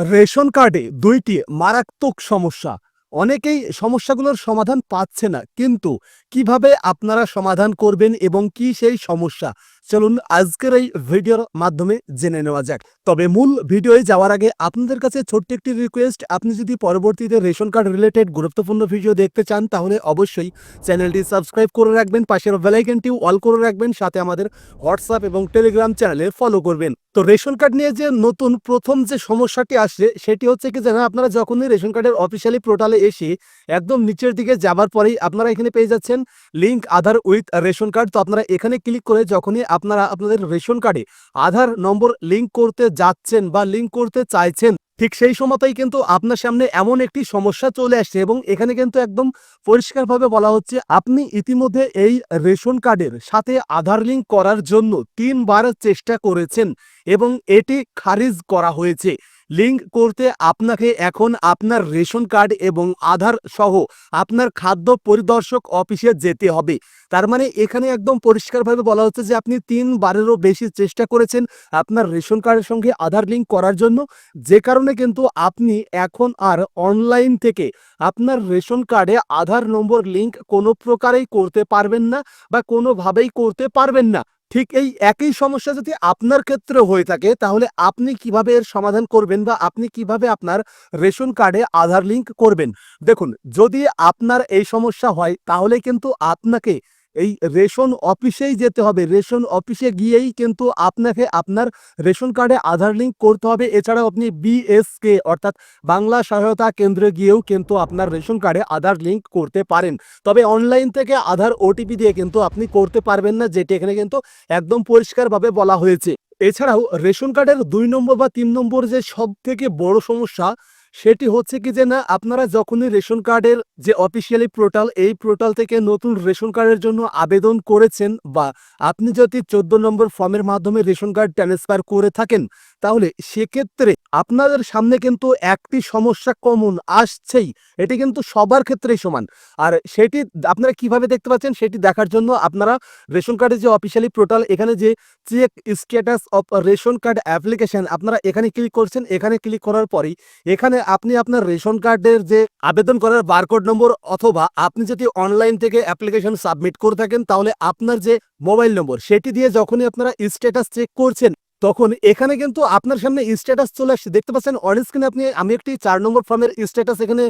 Ration কার্ডে দুইটি মারাত্মক সমস্যা। অনেকেই সমস্যাগুলোর সমাধান পাচ্ছে না, কিন্তু কীভাবে আপনারা সমাধান করবেন এবং কি সেই সমস্যা? চলুন আজকের এই ভিডিওর মাধ্যমে জেনে নেওয়া যাক। তবে মূল ভিডিওয়ে যাওয়ার আগে আপনাদের কাছে ছোট্ট একটি রিকোয়েস্ট আপনি যদি পরবর্তীতে রেশন কার্ড রিলেটেড গুরুত্বপূর্ণ ভিডিও দেখতে চান, তাহলে অবশ্যই চ্যানেলটি সাবস্ক্রাইব করে রাখবেন, পাশের বেলাইকনটিও অল করে রাখবেন, সাথে আমাদের হোয়াটসঅ্যাপ এবং টেলিগ্রাম চ্যানেলে ফলো করবেন। তো রেশন কার্ড নিয়ে যে নতুন প্রথম যে সমস্যাটি আসে সেটি হচ্ছে কি জানেন, আপনারা যখনই রেশন কার্ডের অফিসিয়ালি পোর্টালে এসে একদম নিচের দিকে যাবার পরেই আপনারা এখানে পেয়ে যাচ্ছেন link Aadhaar with ration card. তো আপনারা এখানে ক্লিক করে যখনই আপনারা আপনাদের রেশন কার্ডে আধার নম্বর লিঙ্ক করতে যাচ্ছেন বা লিঙ্ক করতে চাইছেন, ঠিক সেই সময়তেই কিন্তু আপনার সামনে এমন একটি সমস্যা চলে আসছে এবং এখানে কিন্তু একদম পরিষ্কারভাবে বলা হচ্ছে, আপনি ইতিমধ্যে এই রেশন কার্ডের সাথে আধার লিঙ্ক করার জন্য তিনবার চেষ্টা করেছেন। এবং এটি খারিজ করা হয়েছে। লিঙ্ক করতে আপনাকে এখন আপনার রেশন কার্ড এবং আধার সহ আপনার খাদ্য পরিদর্শক অফিসে যেতে হবে। তার মানে এখানে একদম পরিষ্কারভাবে বলা হচ্ছে যে আপনি তিনবারেরও বেশি চেষ্টা করেছেন আপনার রেশন কার্ডের সঙ্গে আধার লিঙ্ক করার জন্য। যে কারণে কিন্তু আপনি এখন আর অনলাইন থেকে আপনার রেশন কার্ডে আধার নম্বর লিঙ্ক কোনো প্রকারেই করতে পারবেন না বা কোনোভাবেই করতে পারবেন না। ঠিক এই একই সমস্যা যদি আপনার ক্ষেত্রে হয়ে থাকে, তাহলে আপনি কীভাবে এর সমাধান করবেন বা আপনি কীভাবে আপনার রেশন কার্ডে আধার লিঙ্ক করবেন? দেখুন, যদি আপনার এই সমস্যা হয়, তাহলে কিন্তু আপনাকে এই রেশন অফিসেই যেতে হবে। রেশন অফিসে গিয়েই কিন্তু আপনাকে আপনার রেশন কার্ডে আধার লিঙ্ক করতে হবে। এছাড়াও আপনি বিএসকে অর্থাৎ বাংলা সহায়তা কেন্দ্রে গিয়েও কিন্তু আপনার রেশন কার্ডে আধার লিঙ্ক করতে পারেন। তবে অনলাইন থেকে আধার ওটিপি দিয়ে কিন্তু আপনি করতে পারবেন না, যেটি এখানে কিন্তু একদম পরিষ্কারভাবে বলা হয়েছে। এছাড়াও রেশন কার্ডের দুই নম্বর বা তিন নম্বর যে সব থেকে বড় সমস্যা সেটি হচ্ছে কি যে না, আপনারা যখনই রেশন কার্ডের যে অফিসিয়ালি পোর্টাল এই পোর্টাল থেকে নতুন রেশন কার্ডের জন্য আবেদন করেছেন বা আপনি যদি চোদ্দ নম্বর ফর্মের মাধ্যমে রেশন কার্ড ট্রান্সফার করে থাকেন তাহলে সেক্ষেত্রে আপনাদের সামনে কিন্তু একটি সমস্যা কমন আসছেই। এটি কিন্তু সবার ক্ষেত্রেই সমান। আর সেটি আপনারা কীভাবে দেখতে পাচ্ছেন সেটি দেখার জন্য আপনারা রেশন কার্ডের যে অফিসিয়ালি পোর্টাল, এখানে যে check status of ration card application আপনারা এখানে ক্লিক করছেন। এখানে ক্লিক করার পরেই এখানে আপনি আপনার রেশন কার্ডের যে আবেদন করার বারকোড নম্বর অথবা আপনি যদি অনলাইন থেকে অ্যাপ্লিকেশন সাবমিট করে থাকেন, তাহলে আপনার যে মোবাইল নম্বর, সেটি দিয়ে যখনই আপনারা স্ট্যাটাস চেক করছেন তখন এখানে কিন্তু আপনার সামনে স্ট্যাটাস চলে আসছে। দেখতে পাচ্ছেন অন স্ক্রিনে আপনি, আমি একটি চার নম্বর ফর্মের স্ট্যাটাস এখানে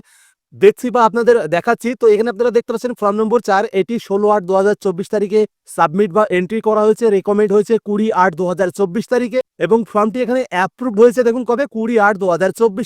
দেখছি বা আপনাদের দেখাচ্ছি। তো এখানে আপনারা দেখতে পাচ্ছেন ফর্ম নম্বর চার, এটি ষোলো আট দু তারিখে সাবমিট বা এন্ট্রি করা হয়েছে রেকমেন্ড হয়েছে কুড়ি আট দু তারিখে এবং ফর্মটি এখানে অ্যাপ্রুভ হয়েছে দেখুন কবে? কুড়ি আট দু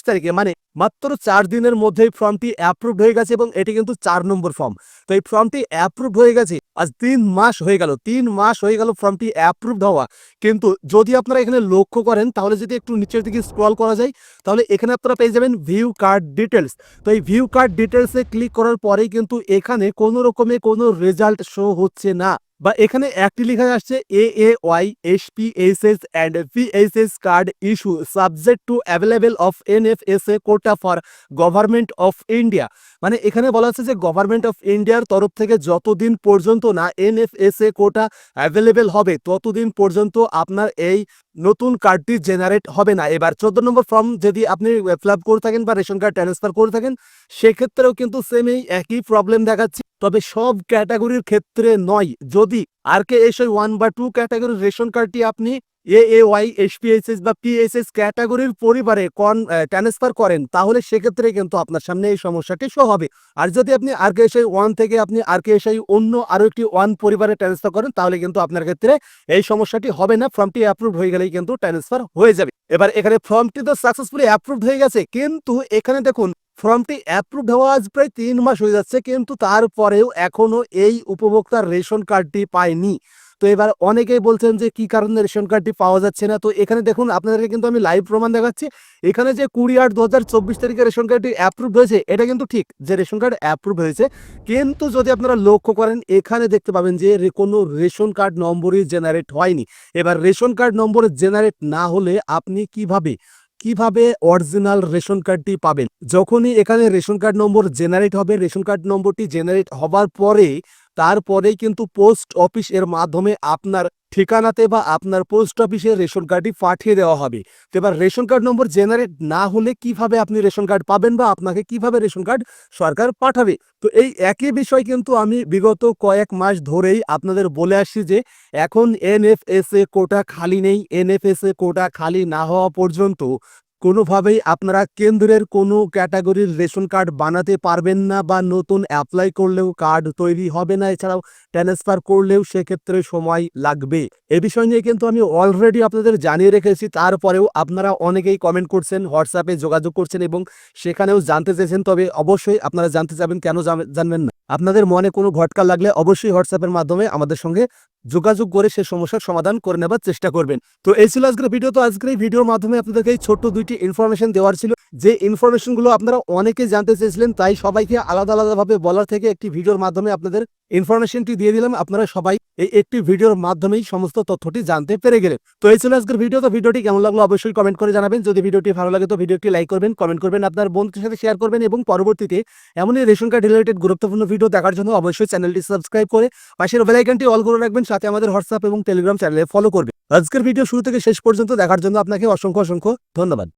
তারিখে। মানে মাত্র চার দিনের মধ্যেই ফর্মটি অ্যাপ্রুভ হয়ে গেছে এবং এটি কিন্তু চার নম্বর ফর্ম তো এই ফর্মটি অ্যাপ্রুভ হয়ে গেছে। আজ তিন মাস হয়ে গেল, তিন মাস হয়ে গেল ফর্মটি অ্যাপ্রুভ হওয়া। কিন্তু যদি আপনারা এখানে লক্ষ্য করেন, তাহলে যদি একটু নিচের দিকে স্ক্রল করা যায়, তাহলে এখানে আপনারা পেয়ে যাবেন ভিউ কার্ড ডিটেলস তো এই ভিউ কার্ড ডিটেলসে ক্লিক করার পরেই কিন্তু এখানে কোনো রকমে কোনো রেজাল্ট শো হচ্ছে না। বা এখানে একটি লেখা আসছে A A Y S P S S and P S S card issue subject to available of N F S A quota for government of India মানে এখানে বলা হচ্ছে যে গভর্নমেন্ট অফ ইন্ডিয়ার তরফ থেকে যতদিন পর্যন্ত না N F S A quota available হবে, ততদিন পর্যন্ত আপনার এই নতুন কার্ডটি জেনারেট হবে না। এবার চোদ্দ নম্বর ফর্ম যদি আপনি ফিল করে থাকেন বা রেশন কার্ড ট্রান্সফার করে থাকেন, সেক্ষেত্রেও কিন্তু সেম এই একই প্রবলেম দেখাচ্ছে। তবে সব ক্যাটাগরির ক্ষেত্রে নয়। যদি R K S Y one বা টু ক্যাটাগরির রেশন কার্ডটি আপনি এ এ ওয়াই এসপিএসএস বা পিএসএস ক্যাটাগরির পরিবারে কন ট্রান্সফার করেন, তাহলে সেক্ষেত্রে কিন্তু আপনার সামনে এই সমস্যাটি শো হবে। আর যদি আপনি আর কে এস ওয়ান থেকে আপনি আর কে এস অন্য আরও একটি ওয়ান পরিবারে ট্রান্সফার করেন, তাহলে কিন্তু আপনার ক্ষেত্রে এই সমস্যাটি হবে না। ফর্মটি অ্যাপ্রুভ হয়ে গেলেই কিন্তু ট্রান্সফার হয়ে যাবে। এবার এখানে ফর্মটি তো সাকসেসফুলি অ্যাপ্রুভ হয়ে গেছে, কিন্তু এখানে দেখুন ফর্মটি অ্যাপ্রুভ হওয়া আজ প্রায় তিন মাস হয়ে যাচ্ছে, কিন্তু তারপরেও এখনও এই উপভোক্তার রেশন কার্ডটি পায়নি। তো এবার অনেকেই বলছেন যে কি কারণে রেশন কার্ডটি পাওয়া যাচ্ছে না? তো এখানে দেখুন, আপনাদেরকে কিন্তু আমি লাইভ প্রমাণ দেখাচ্ছি। এখানে যে কুড়ি আট দু হাজার চব্বিশ তারিখে রেশন কার্ডটি অ্যাপ্রুভ হয়েছে, এটা কিন্তু ঠিক যে রেশন কার্ড অ্যাপ্রুভ হয়েছে। কিন্তু যদি আপনারা লক্ষ্য করেন, এখানে দেখতে পাবেন যে কোনো রেশন কার্ড নম্বরই জেনারেট হয়নি। এবার রেশন কার্ড নম্বর জেনারেট না হলে আপনি কীভাবে কীভাবে অরিজিনাল রেশন কার্ডটি পাবেন? যখনই এখানে রেশন কার্ড নম্বর জেনারেট হবে, রেশন কার্ড নম্বরটি জেনারেট হবার পরে তারপরেই কিন্তু পোস্ট অফিস এর মাধ্যমে আপনার ঠিকানাতে বা আপনার পোস্ট অফিসে রেশন কার্ডটি পাঠিয়ে দেওয়া হবে। তো এবার রেশন কার্ড নম্বর জেনারেট না হলে কীভাবে আপনি রেশন কার্ড পাবেন বা আপনাকে কীভাবে রেশন কার্ড সরকার পাঠাবে? তো এই একই বিষয় কিন্তু আমি বিগত কয়েক মাস ধরেই আপনাদের বলে আসছি যে, এখন এনএফএসএ কোটা খালি নেই এনএফএসএ কোটা খালি না হওয়া পর্যন্ত কোনোভাবেই আপনারা কেন্দ্রের কোনো ক্যাটাগরির রেশন কার্ড বানাতে পারবেন না বা নতুন অ্যাপ্লাই করলেও কার্ড তৈরি হবে না, এছাড়াও ট্রান্সফার করলেও সেক্ষেত্রে সময় লাগবে। এ বিষয় নিয়ে কিন্তু আমি অলরেডি আপনাদের জানিয়ে রেখেছি, তারপরেও আপনারা অনেকেই কমেন্ট করছেন হোয়াটসঅ্যাপে যোগাযোগ করছেন এবং সেখানেও জানতে চেয়েছেন, তবে অবশ্যই আপনারা জানতে চাবেন কেন জানবেন না। আপনাদের মনে কোনো ভটকা লাগলে অবশ্যই হোয়াটসঅ্যাপের মাধ্যমে আমাদের সঙ্গে যোগাযোগ করে সে সমস্যার সমাধান করে নেবার চেষ্টা করবেন। তো এই ছিল আজকের ভিডিও তো আজকের এই ভিডিওর মাধ্যমে আপনাদেরকে এই ছোট্ট দুইটি ইনফরমেশন দেওয়ার ছিল। যে ইনফরমেশনগুলো আপনারা অনেকে জানতে চেয়েছিলেন, তাই সবাইকে আলাদা আলাদাভাবে বলার থেকে একটি ভিডিওর মাধ্যমে আপনাদের ইনফরমেশনটি দিয়ে দিলাম, আপনারা সবাই এই একটি ভিডিওর মাধ্যমেই সমস্ত তথ্যটি জানতে পেরে গেলেন। তো এই ছিল আজকের ভিডিও তো ভিডিওটি কেমন লাগল অবশ্যই কমেন্ট করে জানাবেন। যদি ভিডিওটি ভালো লাগে, তো ভিডিওটি লাইক করবেন কমেন্ট করবেন, আপনার বন্ধুদের সাথে শেয়ার করবেন এবং পরবর্তীতে এমনই রেশন কার্ড রিলেটেড গুরুত্বপূর্ণ ভিডিও দেখার জন্য অবশ্যই চ্যানেলটি সাবস্ক্রাইব করে পাশের বেলাইকনটি অল করে রাখবেন, সাথে আমাদের হোয়াটসঅ্যাপ এবং টেলিগ্রাম চ্যানেলে ফলো করবেন। আজকের ভিডিও শুরু থেকে শেষ পর্যন্ত দেখার জন্য আপনাকে অসংখ্য অসংখ্য ধন্যবাদ।